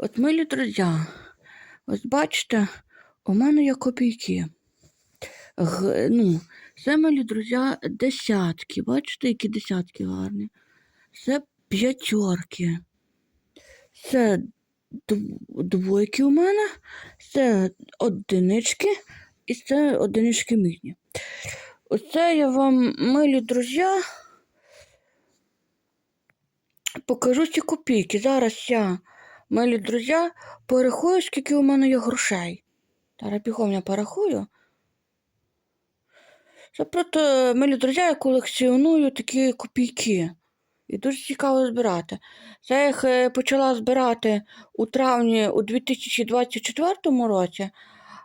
От, милі друзі, ось бачите, у мене є копійки. Г, ну, це, милі друзі, десятки. Бачите, які десятки гарні. Це п'ятерки. Це двойки у мене, це одинички і це одинички мідні. Оце я вам, милі друзі, покажу ці копійки. Зараз я, милі друзі, порахую, скільки у мене є грошей. Зараз бігом я порахую. Це просто, милі друзі, я колекціоную такі копійки. І дуже цікаво збирати. Це я їх е, почала збирати у травні у 2024 році,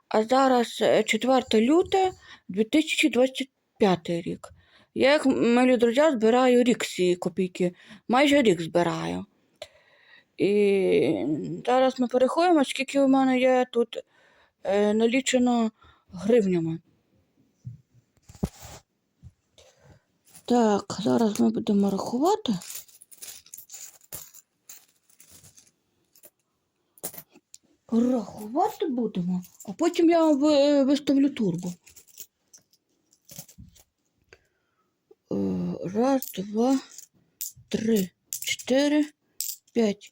а зараз е, 4 люте 2025 рік. Я їх, милі друзі, збираю рік ці копійки. Майже рік збираю. І зараз ми переходимо, скільки у мене є тут е, налічено гривнями. Так, зараз ми будемо рахувати. Рахувати будемо, а потім я вам виставлю турбо. Е, Раз, два, три, чотири, п'ять,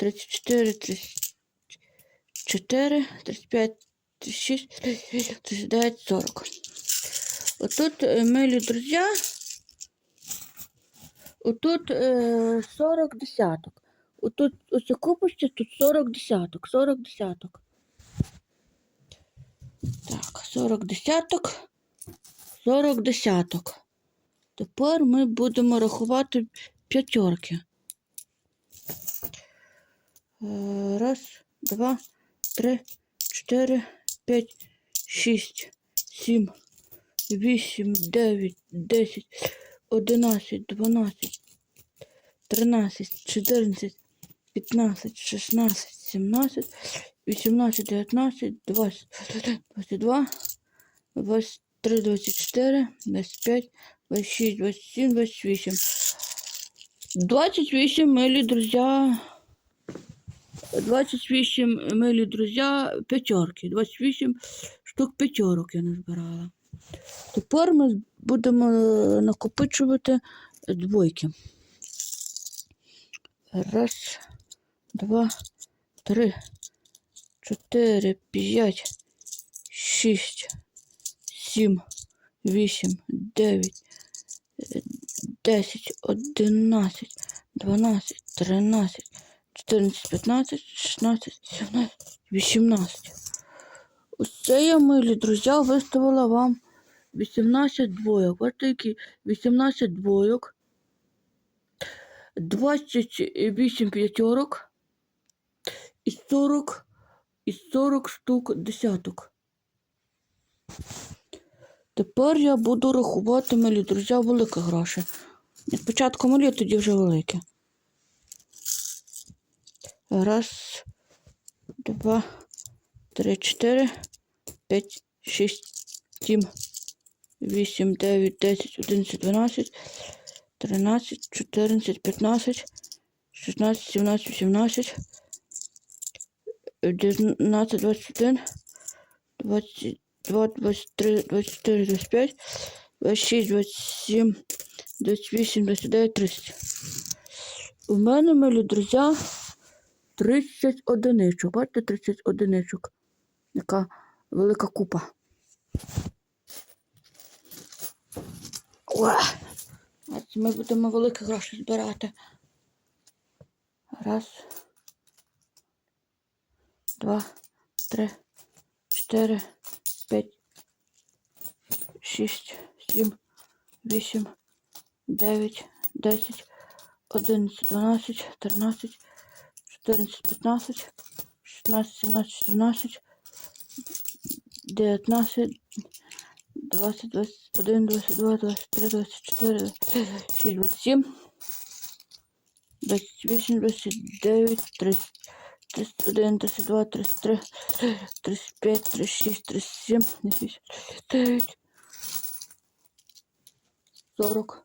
34, 34, 35, 36, 39, 40. Отут, милі друзі, отут е, 40 десяток. Отут оце купочці, тут 40 десяток, 40 десяток. Так, 40 десяток, 40 десяток. Тепер ми будемо рахувати п'ятерки. Е, Раз, два, три, чотири, п'ять, шість, сім, вісім, дев'ять, десять, одинадцять, дванадцять, тринадцять, чотирнадцять, 15, 16, 17, 18, 19, 20, 22, 23, 24, 25, 26, 27, 28. 28 милі, друзі. 28 милі, друзі, п'ятерки. 28 штук п'ятерок я назбирала. Тепер ми будемо е, накопичувати двойки. Раз, два, три, чотири, п'ять, шість, сім, вісім, дев'ять, десять, одинадцять, дванадцять, тринадцять, чотирнадцять, п'ятнадцять, шістнадцять, сімнадцять, вісімнадцять. Оце я, милі друзі, виставила вам 18 двойок. Бачите, які 18 двойок. 28 п'ятерок і 40, і 40 штук десяток. Тепер я буду рахувати малі друзі великі гроші. Спочатку малі, тоді вже великі. Раз, два, три, чотири, п'ять, шість, сім, вісім, дев'ять, десять, одинадцять, дванадцять. 13, 14, 15, 16, 17, 18, 19, 21, 22, 23, 24, 25, 26, 27, 28, 29, 30. У мене, милі друзі, 30 одиничок. Бачите, 30 одиничок. Яка велика купа. А ми будемо великі гроші збирати. Раз, два, три, чотири, п'ять, шість, сім, вісім, дев'ять, десять, одинадцять, дванадцять, тринадцять, 14, 15, 16, 17, 17, 19, 20, 21, 22, 23, 24, 26, 27, 28, 29, 30, 31, 32, 33, 35, 36, 37, 39, 40,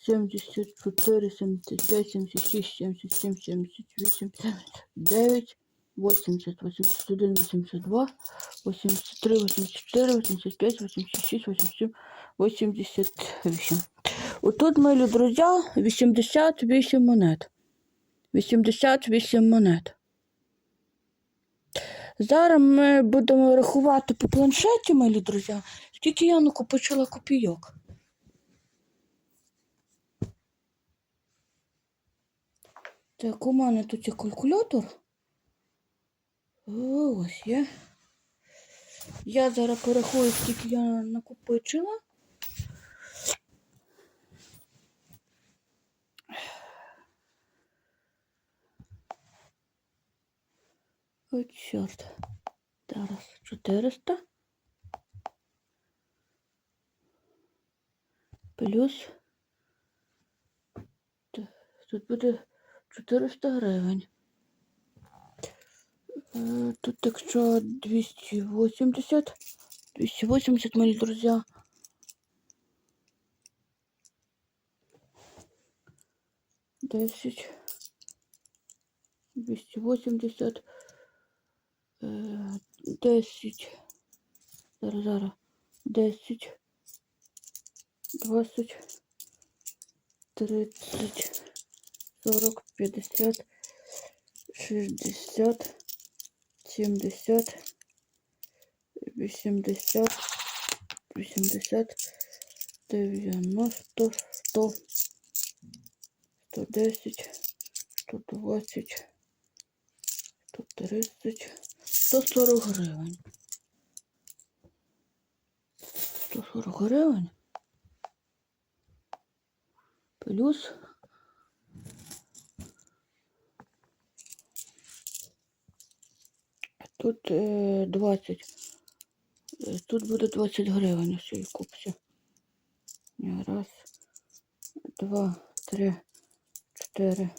74, 75, 76, 77, 78, 9, 80, 81, 82, 83, 84, 85, 86, 87, 88. Отут, милі друзі, 88 монет. 88 монет. Зараз ми будемо рахувати по планшеті, милі друзі, скільки я накопичила копійок. Так, у мене тут є калькулятор. О, Ось є. Я зараз порахую, скільки я накопичила. Ой, чорт. Зараз 400. Плюс. Тут буде 400 гривень. Е, Тут якщо 280. 280, мої друзі. Десять. 280. Е, 10. Зараз, зараз. 10. 20. 30. 40, 50. 60. 70. 80. 80. 90. 100. 110. 120. 130. 140 гривень. 140 гривень. Плюс. Тут е, 20. Е, Тут буде 20 гривень у цій купці. Раз, два, три, чотири,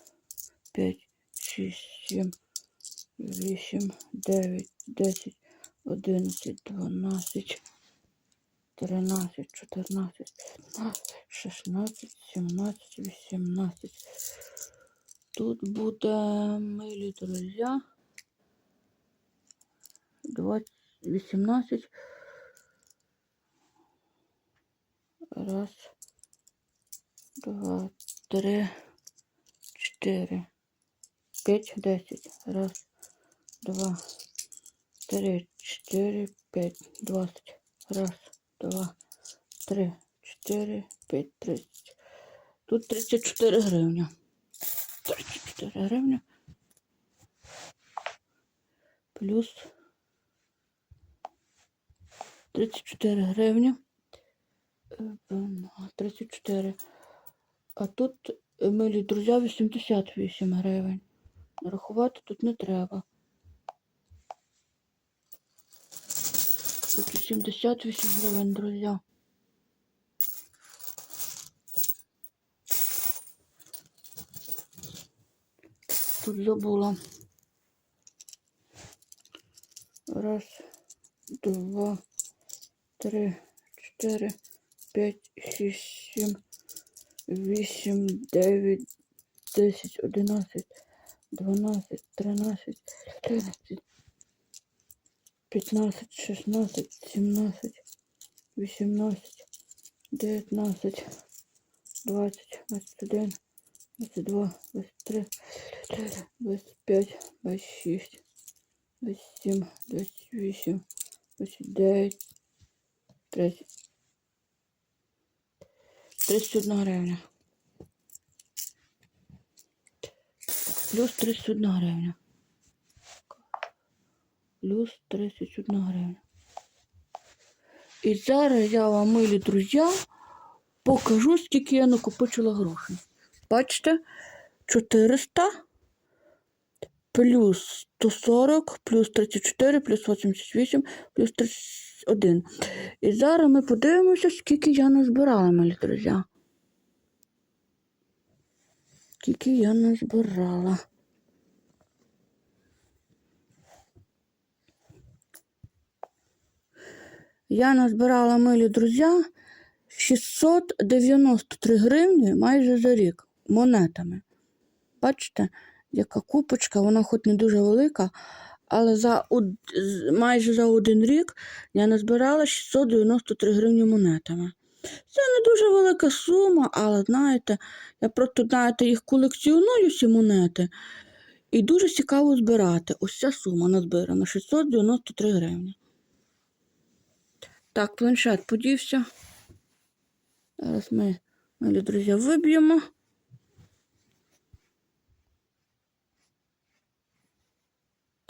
п'ять, шість, сім, вісім, дев'ять, десять, одинадцять, дванадцять, тринадцять, чотирнадцять, п'ятнадцять, шістнадцять, сімнадцять, вісімнадцять. Тут буде, милі друзі, 20, 18. Раз, два, три, чотири, п'ять, десять. Раз, два, три, чотири, п'ять, двадцять. Раз, два, три, чотири, п'ять, тридцять. Тут 34 гривня. 34 гривня. Плюс 34 гривні. Е, ем, 34. А тут, е, милі друзі, 88 гривень. Рахувати тут не треба. Тут 78 гривень, друзі. Тут забула. Раз, два, три, чотири, п'ять, шість, сім, вісім, дев'ять, десять, одинадцять, дванадцять, тринадцять, чотирнадцять, п'ятнадцять, шістнадцять, сімнадцять, вісімнадцять, дев'ятнадцять, двадцять, двадцять один, двадцять два, двадцять три, двадцять п'ять, двадцять шість, 27, 28, 29, 30. 31 гривня. Плюс 31 гривня. Плюс 31 гривня. І зараз я вам, милі друзі, покажу, скільки я накопичила грошей. Бачите? 400 плюс 140, плюс 34, плюс 88, плюс 31. І зараз ми подивимося, скільки я назбирала, милі друзі. Скільки я назбирала. Я назбирала, милі друзі, 693 гривні майже за рік монетами. Бачите, яка купочка, вона хоч не дуже велика, але за од- майже за один рік я назбирала 693 гривні монетами. Це не дуже велика сума, але знаєте, я просто знаєте, їх колекціоную ці монети. І дуже цікаво збирати. Ось ця сума назбирана 693 гривні. Так, планшет подівся. Зараз ми, милі друзі, виб'ємо.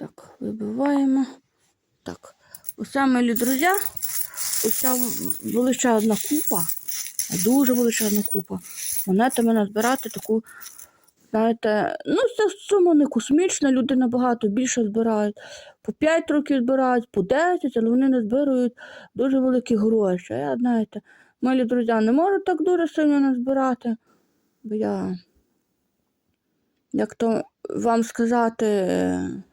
Так, вибиваємо. Так, усе, милі друзі, уся величезна купа, дуже величезна купа. Монетами назбирати таку, знаєте, ну, це сума не космічна, люди набагато більше збирають. По 5 років збирають, по 10, але вони не збирають дуже великі гроші. А я, знаєте, милі друзі, не можу так дуже сильно назбирати, бо я, як то вам сказати, е,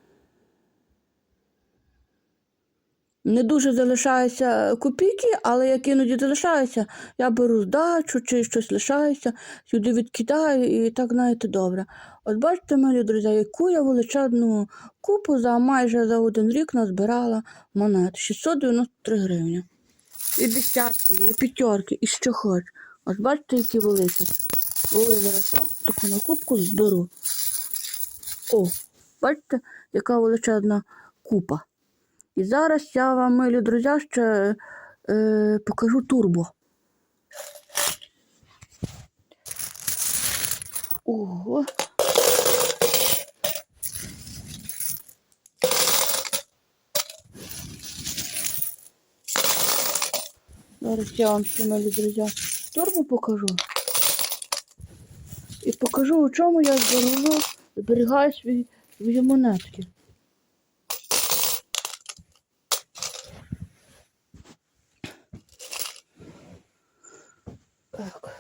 не дуже залишаються копійки, але як іноді залишаються, я беру здачу чи щось лишається, сюди відкидаю і так, знаєте, добре. От бачите, милі друзі, яку я величезну купу за майже за один рік назбирала монет. 693 гривні. І десятки, і п'ятерки, і що хоч. Ось бачите, які великі. Ой, зараз вам таку накупку зберу. О, бачите, яка величезна купа. І зараз я вам, милі друзі, ще е, покажу турбо. Ого. Зараз я вам ще, милі друзі, турбо покажу. І покажу, у чому я зберігаю, зберігаю свої, свої монетки. Так.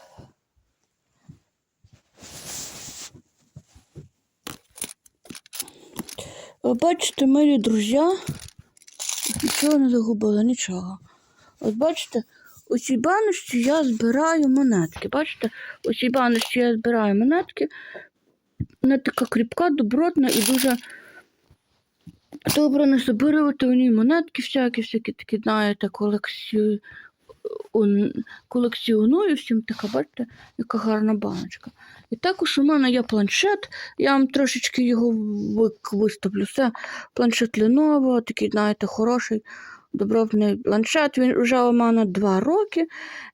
Ви бачите, милі друзі, нічого не загубила, нічого. От бачите, у цій баночці я збираю монетки. Бачите, у цій баночці я збираю монетки. Вона така кріпка, добротна і дуже добре насобирувати у ній монетки всякі, всякі такі, знаєте, колекцію колекціоную всім така, бачите, яка гарна баночка. І також у мене є планшет, я вам трошечки його виставлю. Це планшет Lenovo, такий, знаєте, хороший, добротний планшет. Він вже у мене два роки.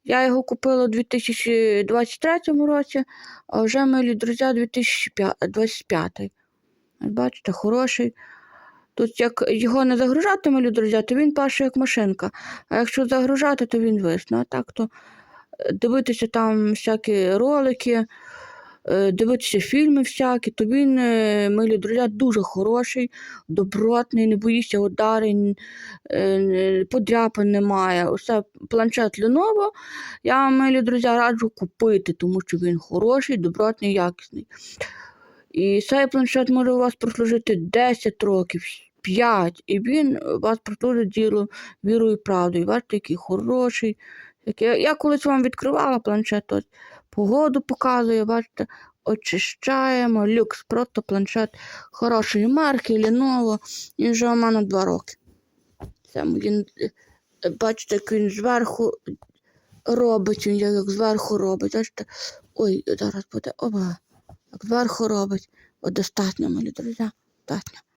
Я його купила у 2023 році, а вже, милі друзі, 2025. От Бачите, хороший. Тут як його не загружати, милі друзі, то він паше як машинка. А якщо загружати, то він висне. А так то е, дивитися там всякі ролики, е, дивитися фільми всякі, то він, е, милі друзі, дуже хороший, добротний, не боїшся ударень, подряпин немає. Усе планшет Lenovo. Я милі друзі, раджу купити, тому що він хороший, добротний, якісний. І цей планшет може у вас прослужити 10 років, 5, і він у вас прослужить діло вірою і правдою. Бачите, який хороший. Який... Я колись вам відкривала планшет, ось погоду показує, бачите, очищаємо, люкс, просто планшет хорошої марки, Lenovo. Він вже у мене 2 роки. Це він, е, бачите, як він зверху робить, він як зверху робить. Бачите? Ой, зараз буде. Оба. Як зверху робить. От достатньо, мої друзі. Достатньо.